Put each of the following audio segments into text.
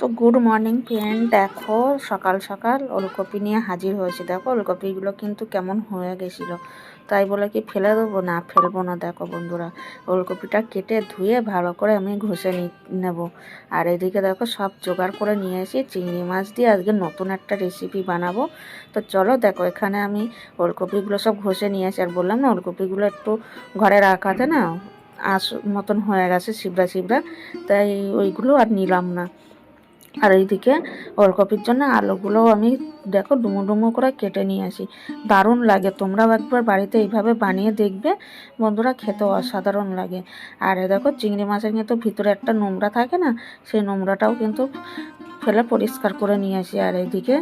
তো good morning friend, দেখো সকাল সকাল ওলকপি নিয়ে হাজির হয়েছে। দেখো ওলকপিগুলো কিন্তু কেমন হয়ে গেছিল। তাই বলে কি ফেলে দেবো? না, ফেলব না, দেখো বন্ধুরা। ওলকপিটা কেটে ধুয়ে ভালো করে আমি ঘষে নেব। আর এদিকে দেখো সব জোগাড় করে নিয়ে এসে চিংড়ি মাছ দিয়ে আজকে নতুন একটা রেসিপি বানাবো। তো চলো দেখো, এখানে আমি ওলকপিগুলো সব ঘষে নিয়ে এসে আর বললাম না, ওলকপিগুলো একটু ঘরে রাখাতে না আস মতন হয়ে গেছে শিবরা শিবরা তাই ওইগুলো আর নিলাম না। আর এইদিকে ওলকপির জন্য আলুগুলোও আমি দেখো ডুমো ডুমো করে কেটে নিয়ে আসি। দারুণ লাগে, তোমরাও একবার বাড়িতে এইভাবে বানিয়ে দেখবে। বন্ধুরা খেতে অসাধারণ লাগে। আর দেখো, চিংড়ি মাছের কিন্তু ভিতরে একটা নোংরা থাকে না, সেই নোংরাটাও কিন্তু ফেলে পরিষ্কার করে নিয়ে আসি। আর এইদিকে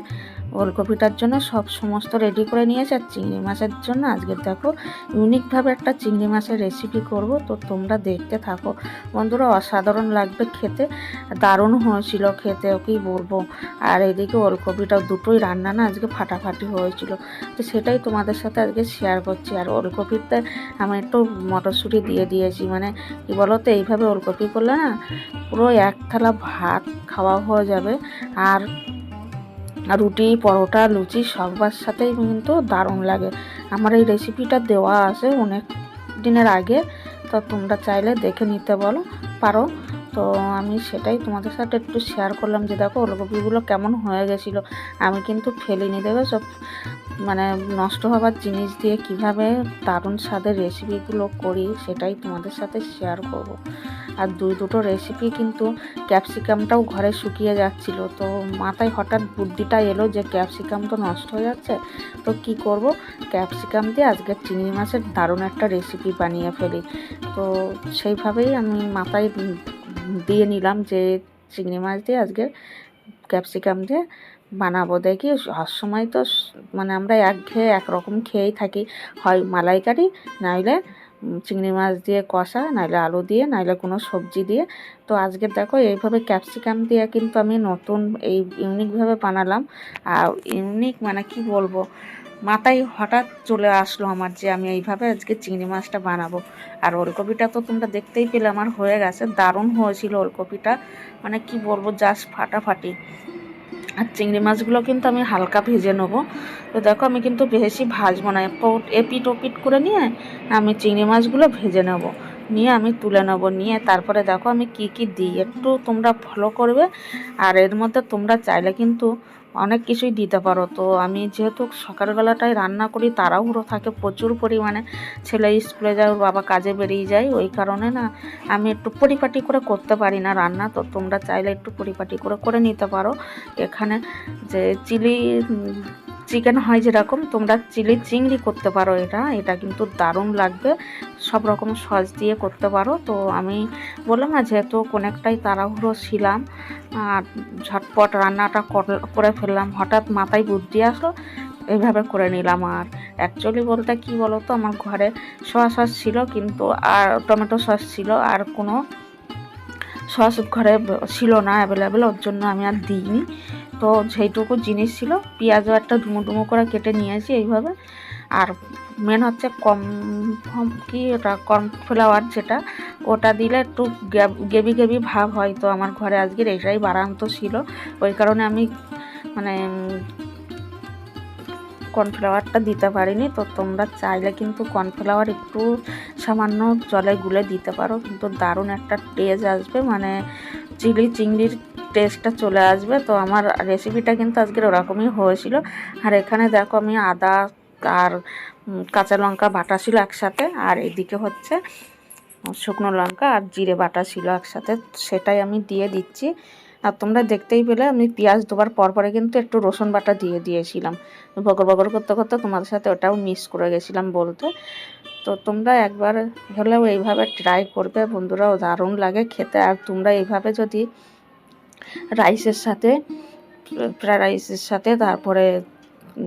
ওলকপিটার জন্য সব সমস্ত রেডি করে নিয়েছি আর চিংড়ি মাছের জন্য। আজকে দেখো ইউনিকভাবে একটা চিংড়ি মাছের রেসিপি করব, তো তোমরা দেখতে থাকো। বন্ধুরা, অসাধারণ লাগবে খেতে। দারুণ হয়েছিল খেতে ওকেই বলব? আর এদিকে ওলকপিটাও দুটোই রান্না না, আজকে ফাটাফাটি হয়েছিল। তো সেটাই তোমাদের সাথে আজকে শেয়ার করছি। আর ওলকপিতে আমি একটু মটরশুঁটি দিয়ে দিয়েছি। মানে কি বলো তো এইভাবে ওলকপি করলে না, পুরো এক থালা ভাত খাওয়া হয়ে যাবে। আর রুটি, পরোটা, লুচি সবার সাথেই কিন্তু দারুণ লাগে। আমার এই রেসিপিটা দেওয়া আছে অনেক দিনের আগে, তো তোমরা চাইলে দেখে নিতে বলো। পারো? তো আমি সেটাই তোমাদের সাথে একটু শেয়ার করলাম যে দেখো ওলকপিগুলো কেমন হয়ে গেছিল। আমি কিন্তু ফেলিনি সব মানে নষ্ট হবার জিনিস দিয়ে কীভাবে দারুণ স্বাদের রেসিপিগুলো করি সেটাই তোমাদের সাথে শেয়ার করব। আর দুই দুটো রেসিপি কিন্তু ক্যাপসিকামটাও ঘরে শুকিয়ে যাচ্ছিল। তো মাথায় হঠাৎ বুদ্ধিটা এলো যে ক্যাপসিকাম তো নষ্ট হয়ে যাচ্ছে। তো কি করব? ক্যাপসিকাম দিয়ে আজকে চিংড়ি মাছের দারুণ একটা রেসিপি বানিয়ে ফেলি। তো সেইভাবেই আমি মাথায় দিয়ে নিলাম যে চিংড়ি মাছ দিয়ে আজকে ক্যাপসিকাম দিয়ে বানাবো। দেখি সময় তো মানে আমরা এক খেয়ে একরকম খেয়েই থাকি। হয় মালাইকারি নাইলে চিংড়ি মাছ দিয়ে কষা, নাইলে আলু দিয়ে, নাইলে কোনো সবজি দিয়ে। তো আজকে দেখো, এইভাবে ক্যাপসিকাম দিয়ে কিন্তু আমি নতুন এই ইউনিকভাবে বানালাম। আর ইউনিক মানে কি বলব? মাথায় হঠাৎ চলে আসলো আমার যে আমি এইভাবে আজকে চিংড়ি মাছটা বানাবো। আর ওলকপিটা তো তোমরা দেখতেই পেলে আমার হয়ে গেছে, দারুণ হয়েছিল ওলকপিটা। মানে কি বলব জাস্ট ফাটাফাটি। আর চিংড়ি মাছগুলো কিন্তু আমি হালকা ভেজে নেব। তো দেখো আমি কিন্তু বেশি ভাজবো না, এপিট ওপিট করে নিয়ে আমি চিংড়ি মাছগুলো ভেজে নেব। নিয়ে আমি তুলে নেব, নিয়ে তারপরে দেখো আমি কি কি দিই, একটু তোমরা ফলো করবে। আর এর মধ্যে তোমরা চাইলে কিন্তু অনেক কিছুই দিতে পারো। তো আমি যেহেতু সকালবেলাটায় রান্না করি, তাড়াহুড়ো থাকে, প্রচুর পরিমাণে ছেলে স্কুলে যায়, ওর বাবা কাজে বেরিয়ে যায়। ওই কারণে না, আমি একটু পরিপাটি করে করতে পারি না রান্না। তো তোমরা চাইলে একটু পরিপাটি করে করে নিতে পারো। এখানে যে চিলি চিকেন হয় যেরকম, তোমরা চিলি চিংড়ি করতে পারো এটা এটা কিন্তু দারুণ লাগবে। সব রকম সস দিয়ে করতে পারো। তো আমি বললাম না, যেহেতু অনেকটাই তাড়াহুড়ো ছিলাম, আর ঝটপট রান্নাটা করে ফেললাম, হঠাৎ মাথায় বুদ্ধি আসলো এইভাবে করে নিলাম আর। অ্যাকচুয়ালি বলতে কি বলো তো আমার ঘরে সয়া সস ছিল কিন্তু, আর টমেটো সস ছিল, আর কোনো সস ঘরে ছিল না অ্যাভেলেবেল ওর জন্য আমি আর দিইনি। তো সেইটুকু জিনিস ছিল। পেঁয়াজও একটা ডুমো করে কেটে নিয়েছি এইভাবে। আর মেন হচ্ছে কম কি ওটা কর্নফ্লাওয়ার যেটা, ওটা দিলে একটু গেবি গেবি ভাব হয় তো আমার ঘরে আজকের এটাই বারান্ত ছিল। ওই কারণে আমি মানে কর্নফ্লাওয়ারটা দিতে পারিনি। তো তোমরা চাইলে কিন্তু কর্নফ্লাওয়ার একটু সামান্য জলে গুলে দিতে পারো। কিন্তু দারুণ একটা টেস্ট আসবে। মানে চিলি, চিংড়ির টেস্টটা চলে আসবে। তো আমার রেসিপিটা কিন্তু আজকের ওরকমই হয়েছিল। আর এখানে দেখো আমি আদা আর কাঁচা লঙ্কা বাটা ছিল একসাথে। আর এদিকে হচ্ছে শুকনো লঙ্কা আর জিরে বাটা ছিল একসাথে। সেটাই আমি দিয়ে দিচ্ছি। আর তোমরা দেখতেই পেলে, আমি পেঁয়াজ দেওয়ার পর পরে কিন্তু একটু রসুন বাটা দিয়ে দিয়েছিলাম। বগর বগর করতে করতে তোমাদের সাথে ওটাও মিস করে গেছিলাম বলতে। তো তোমরা একবার হলেও এইভাবে ট্রাই করবে। বন্ধুরাও দারুণ লাগে খেতে। আর তোমরা এইভাবে যদি রাইসের সাথে ফ্রায়েড রাইসের সাথে, তারপরে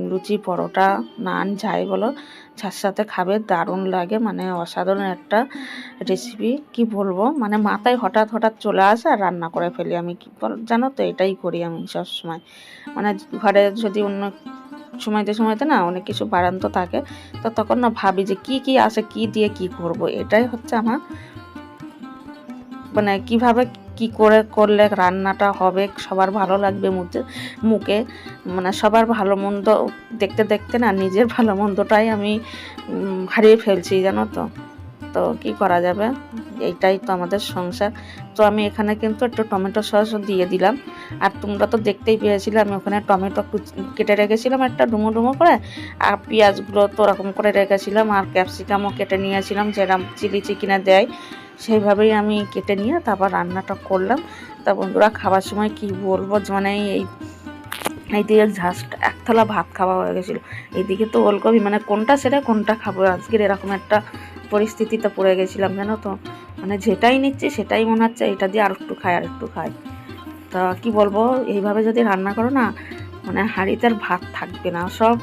লুচি, পরোটা, নান, যাই বলো, যার সাথে খাবে, দারুণ লাগে মানে অসাধারণ একটা রেসিপি কি বলব? মানে মাথায় হঠাৎ হঠাৎ চলে আসে আর রান্না করে ফেলি আমি, কি বল, জানো তো এটাই করি আমি সবসময়। মানে ঘরে যদি অন্য সময়তে সময়তে না অনেক কিছু বাড়ান্ত থাকে, তো তখন না ভাবি যে কি কি আছে, কি দিয়ে কি করব? এটাই হচ্ছে আমার মানে কীভাবে কি করে করলে রান্নাটা হবে, সবার ভালো লাগবে মুখে মুখে। মানে সবার ভালো মন্দ দেখতে দেখতে না, নিজের ভালো মন্দটাই আমি হারিয়ে ফেলছি, জানো তো। তো কি করা যাবে? এইটাই তো আমাদের সংসার। তো আমি এখানে কিন্তু একটু টমেটো সস দিয়ে দিলাম। আর তোমরা তো দেখতেই পেয়েছিলে, আমি ওখানে টমেটো কেটে রেখেছিলাম একটা ডুমো ডুমো করে। আর পেঁয়াজগুলো তো ওরকম করে রেখেছিলাম, আর ক্যাপসিকামও কেটে নিয়েছিলাম যেরকম চিলি চিকেনে দেয়। সেইভাবেই আমি কেটে নিয়ে তারপর রান্নাটা করলাম। তা বন্ধুরা খাবার সময় কি বলব? মানে এই এইদিকে জাস্ট এক থালা ভাত খাওয়া হয়ে গেছিল। এইদিকে তো ওলকপি মানে কোনটা সেটা কোনটা খাব? আজকের এরকম একটা পরিস্থিতিতে পড়ে গেছিলাম, জানো তো? মানে যেটাই নিচ্ছি সেটাই মনে হচ্ছে, এটা দিয়ে আর একটু খাই, আর একটু খাই। তা কি বলব? এইভাবে যদি রান্না করো না মানে হাঁড়িতে আর ভাত থাকবে না। সব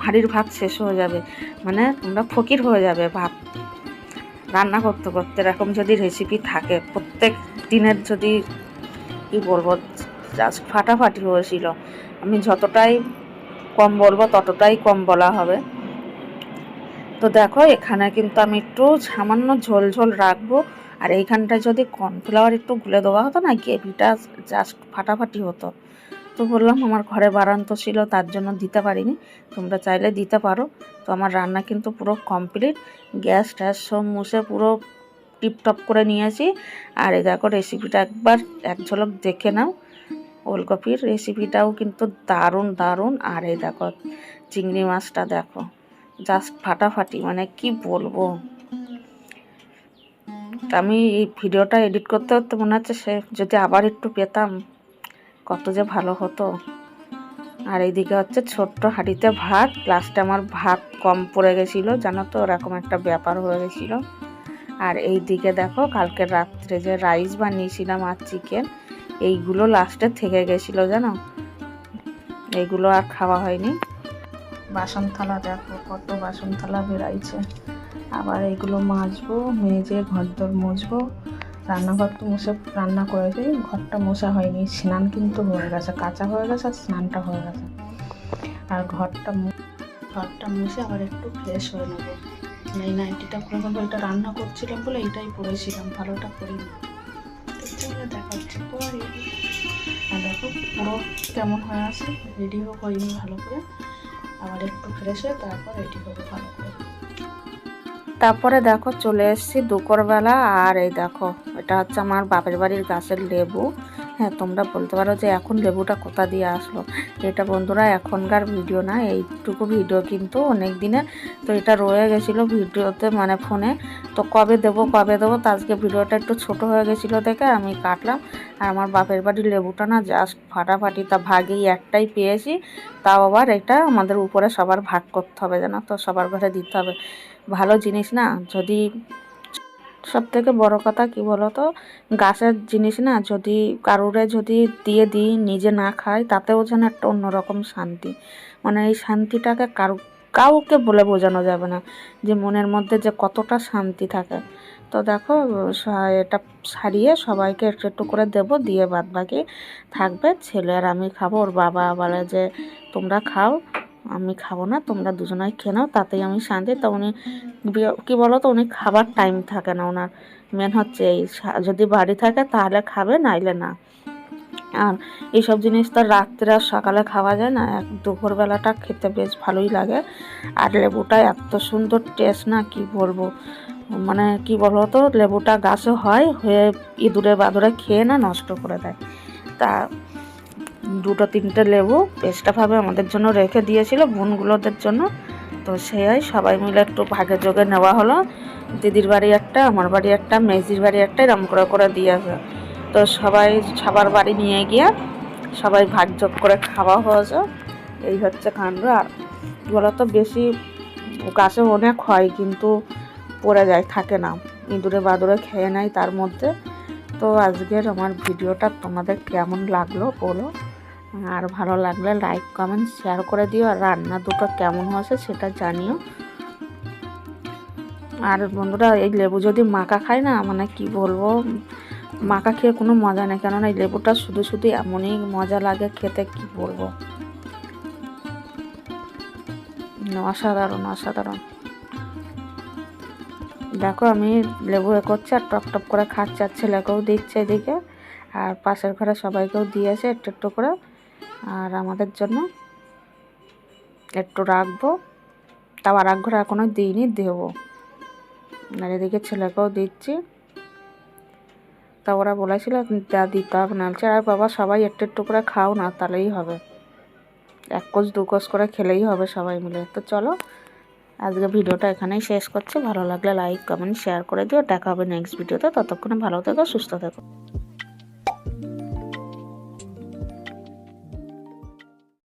হাঁড়ির ভাত শেষ হয়ে যাবে। মানে তোমরা ফকির হয়ে যাবে ভাত। রান্না করতে করতে এরকম যদি রেসিপি থাকে, প্রত্যেক দিনের যদি, কি বলব জাস্ট ফাটাফাটি হয়েছিল। আমি যতটাই কম বলব, ততটাই কম বলা হবে। তো দেখো, এখানে কিন্তু আমি একটু সামান্য ঝোল ঝোল রাখব। আর এইখানটায় যদি কর্নফ্লাওয়ার একটু গুলে দেওয়া হতো না, গ্রেভিটা জাস্ট ফাটাফাটি হতো। তো বললাম, আমার ঘরে বারান্ত ছিল, তার জন্য দিতে পারিনি। তোমরা চাইলে দিতে পারো। তো আমার রান্না কিন্তু পুরো কমপ্লিট। গ্যাস ট্যাস সব মুছে পুরো টিপটপ করে নিয়েছি। আর এই দেখো রেসিপিটা একবার এক ঝলক দেখে নাও। ওলকপির রেসিপিটাও কিন্তু দারুণ দারুণ। আর এই দেখো, চিংড়ি মাছটা দেখো জাস্ট ফাটাফাটি মানে কি বলব? আমি এই ভিডিওটা এডিট করতে করতে মনে হচ্ছে সে যদি আবার একটু পেতাম। কত যে ভালো হতো। আর এইদিকে হচ্ছে ছোট্ট হাঁড়িতে ভাত। লাস্টে আমার ভাত কম পড়ে গেছিল, জানো তো? ওরকম একটা ব্যাপার হয়ে গেছিল। আর এই দিকে দেখো, কালকে রাত্রে যে রাইস বানিয়েছিলাম আর চিকেন, এইগুলো লাস্টে থেকে গেছিল, জানো? এইগুলো আর খাওয়া হয়নি। বাসন থালা দেখো, কত বাসন থালা বেরাইছে আবার এগুলো মাজবো, মেজে ঘরদোর মুছবো রান্নাঘর তো মুছে রান্না করেছি ঘরটা মোছা হয়নি, স্নান কিন্তু হয়ে গেছে, কাঁচা হয়ে গেছে আর স্নানটা হয়ে গেছে। আর ঘরটা ঘরটা মুছে আবার একটু ফ্রেশ হয়ে নেব। এই নাইটিটা পরে নেব এটা রান্না করছিলাম বলে এটাই পরেছিলাম, ভালোটা হলে দেখাচ্ছি আর দেখো পুরো কেমন হয়ে আছে রেডিও করিনি ভালো করে। আবার একটু ফ্রেশ হয়ে তারপর রেডি করব ভালো করে। তারপরে দেখো চলে এসেছি দুপুরবেলা, আর এই দেখো, এটা হচ্ছে আমার বাপের বাড়ির গাছের লেবু। হ্যাঁ তোমরা বলতে পারো যে এখন লেবুটা কোথা দিয়ে আসলো? এটা বন্ধুরা এখনকার ভিডিও না, এইটুকু ভিডিও কিন্তু অনেক দিনের তো এটা রয়ে গেছিল ভিডিওতে মানে ফোনে। তো কবে দেবো কবে দেবো, তো আজকে ভিডিওটা একটু ছোট হয়ে গেছিল দেখে আমি কাটলাম। আর আমার বাপের বাড়ির লেবুটা না জাস্ট ফাটাফাটি, তা ভাগেই একটাই পেয়েছি। তাও আবার এটা আমাদের উপরে সবার ভাগ করতে হবে, জানো তো? সবার ঘরে দিতে হবে। ভালো জিনিস না, যদি সব থেকে বড় কথা কি বলো তো গাছের জিনিস না যদি কারুরে যদি দিয়ে দিই, নিজে না খাই, তাতেও যেন একটা অন্যরকম শান্তি। মানে এই শান্তিটাকে কারু, কাউকে বলে বোঝানো যাবে না, যে মনের মধ্যে যে কতটা শান্তি থাকে। তো দেখো এটা সারিয়ে সবাইকে একটু একটু করে দেবো, দিয়ে বাদ বাকি থাকবে, ছেলে আর আমি খাব, ওর বাবা বলে যে, তোমরা খাও। আমি খাব না, তোমরা দুজনাই খেয়ে নাও, তাতেই আমি শান্তি। তো উনি কী বলো তো উনি খাবার টাইম থাকে না ওনার। মেন হচ্ছে এই যদি বাড়ি থাকে তাহলে খাবে, নাইলে না। আর এইসব জিনিস তো রাত্রে আর সকালে খাওয়া যায় না, এক দুপুরবেলাটা খেতে বেশ ভালোই লাগে। আর লেবুটা এত সুন্দর টেস্ট না, কি বলব? মানে কি বলো তো লেবুটা গাছে হয়, হয়ে ইঁদুরে বাদুরে খেয়ে না নষ্ট করে দেয়। তা দুটো তিনটে লেবু এক্সট্রাভাবে আমাদের জন্য রেখে দিয়েছিল বোনগুলোদের জন্য। তো সেই সবাই মিলে একটু ভাগে যোগে নেওয়া হলো। দিদির বাড়ি একটা, আমার বাড়ি একটা, মেজির বাড়ি একটা, এরম করে করে দিয়েছে তো সবাই সবার বাড়ি নিয়ে গিয়ে সবাই ভাগ যোগ করে খাওয়া হয়েছে। এই হচ্ছে কাণ্ড। আর কি বলতো বেশি গাছে অনেক হয়, কিন্তু পড়ে যায়, থাকে না। ইঁদুরে বাদুরে খেয়ে নেয় তার মধ্যে। তো আজকের আমার ভিডিওটা তোমাদের কেমন লাগল বলো। আর ভালো লাগলে লাইক কমেন্ট শেয়ার করে দিও। আর রান্না দুটো কেমন হয়েছে সেটা জানিও। আর বন্ধুরা, এই লেবু যদি মাখা খায় না মানে কি বলব? মাখা খেয়ে কোনো মজা নেই। কেননা এই লেবুটা শুধু শুধু এমনই মজা লাগে খেতে, কি বলব? অসাধারণ অসাধারণ। দেখো, আমি লেবু এ করছি আর টপ টপ করে খাচ্ছে, আর ছেলেকেও দিচ্ছে এদিকে। আর পাশের ঘরে সবাইকেও দিয়েছে, একটু একটু করে। আর আমাদের জন্য একটু রাখব। তাও আর এক ঘরে এখনও দিইনি, দেবো। আর এদিকে ছেলেকেও দিচ্ছি। তা ওরা বলেছিল যা দিতে হবে। না আর বাবা, সবাই একটু একটু করে খাও না, তাহলেই হবে। এক কোষ, দু কোষ করে খেলেই হবে সবাই মিলে। তো চলো, আজকে ভিডিওটা এখানেই শেষ করছি। ভালো লাগলে লাইক কমেন্ট শেয়ার করে দিও। দেখা হবে নেক্সট ভিডিওতে ততক্ষণে ভালো থেকো, সুস্থ থেকো।